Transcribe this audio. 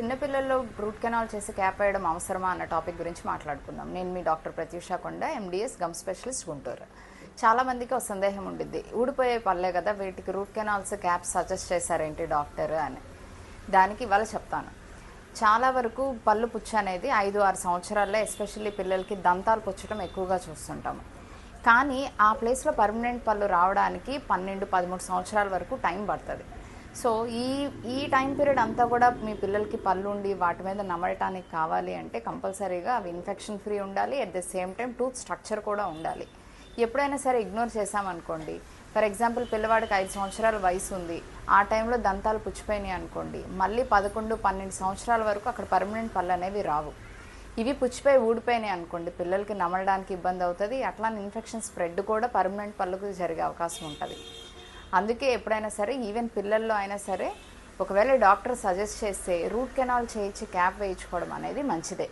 చిన్నపిల్లల్లో root canal చేసి cap వేయడం అవసరమా అన్న టాపిక్ గురించి మాట్లాడుకుందాం. నేను మీ డాక్టర్ ప్రత్యూష కొండ ఎండిఎస్ గమ్ స్పెషలిస్ట్ గుంటూరు. చాలా మందికి ఒక సందేహం ఉండిద్ది. ఊడిపోయే పల్లే కదా వీటికి రూట్ కెనాల్స్ క్యాప్స్ సజెస్ట్ చేశారేంటి డాక్టర్ అని. దానికి ఇవాళ చెప్తాను. చాలా వరకు పళ్ళు పుచ్చు అనేది ఐదు ఆరు సంవత్సరాల్లో ఎస్పెషల్లీ పిల్లలకి దంతాలు పుచ్చడం ఎక్కువగా చూస్తుంటాము కానీ ఆ ప్లేస్లో పర్మనెంట్ పళ్ళు రావడానికి పన్నెండు పదమూడు సంవత్సరాల వరకు టైం పడుతుంది. సో ఈ ఈ టైం పీరియడ్ అంతా కూడా మీ పిల్లలకి పళ్ళు ఉండి వాటి మీద నమలటానికి కావాలి అంటే కంపల్సరీగా అవి ఇన్ఫెక్షన్ ఫ్రీ ఉండాలి. At the same time tooth structure కూడా ఉండాలి. ఎప్పుడైనా సరే ఇగ్నోర్ చేసామనుకోండి ఫర్ ఎగ్జాంపుల్ పిల్లవాడికి ఐదు సంవత్సరాల వయసు ఉంది. ఆ టైంలో దంతాలు పుచ్చిపోయినాయి అనుకోండి. మళ్ళీ పదకొండు పన్నెండు సంవత్సరాల వరకు అక్కడ పర్మనెంట్ పళ్ళు అనేవి రావు. ఇవి పుచ్చిపోయి ఊడిపోయినాయి అనుకోండి. పిల్లలకి నమలడానికి ఇబ్బంది అవుతుంది. అట్లానే ఇన్ఫెక్షన్ స్ప్రెడ్ కూడా పర్మనెంట్ పళ్ళకు జరిగే అవకాశం ఉంటుంది. అందుకే ఎప్పుడైనా సరే ఈవెన్ పిల్లల్లో అయినా సరే ఒకవేళ డాక్టర్ సజెస్ట్ చేస్తే రూట్ కెనాల్ చేయించి క్యాప్ వేయించుకోవడం అనేది మంచిదే.